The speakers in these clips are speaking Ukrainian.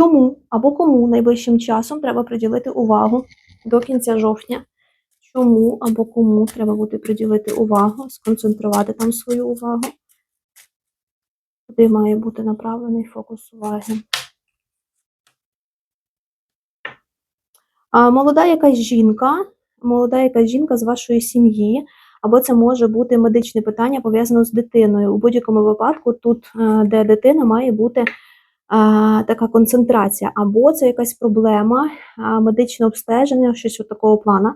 Чому або кому найближчим часом треба приділити увагу до кінця жовтня? Чому або кому треба буде приділити увагу, сконцентрувати там свою увагу? Куди має бути направлений фокус уваги? А молода якась жінка, молода якась жінка з вашої сім'ї, або це може бути медичне питання пов'язане з дитиною. У будь-якому випадку, тут, е, де дитина, має бути така концентрація, або це якась проблема, медичне обстеження, щось от такого плана.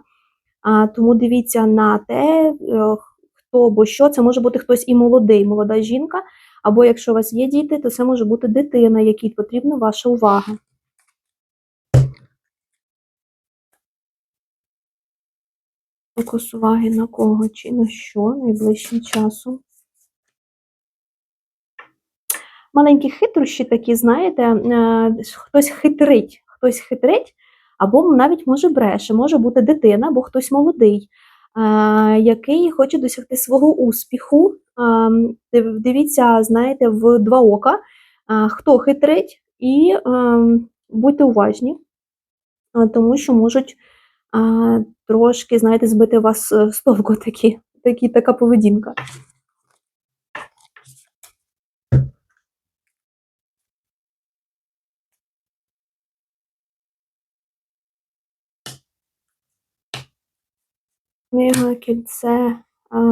Тому дивіться на те, е, хто або що. Це може бути хтось і молодий, молода жінка, або якщо у вас є діти, то це може бути дитина, якій потрібна ваша увага. Фокус уваги на кого чи на що найближчим часом. Маленькі хитрощі такі, знаєте, е, хтось хитрить, хтось хитрить, або навіть може бреше, може бути дитина, або хтось молодий, е, який хоче досягти свого успіху. Е, Дивіться, знаєте, в два ока, хто хитрить, і будьте уважні, тому що можуть трошки, знаєте, збити вас з толку такі, такі, така поведінка. Книга, кільце,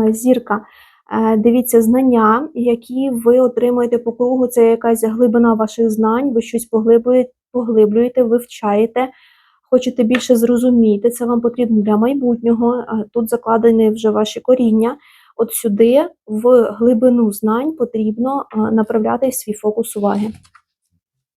зірка. Е, Дивіться, знання, які ви отримуєте по кругу, це якась глибина ваших знань, ви щось поглиблюєте, поглиблюєте, вивчаєте, хочете більше зрозуміти, це вам потрібно для майбутнього. Тут закладені вже ваші коріння. От сюди, в глибину знань, потрібно направляти свій фокус уваги.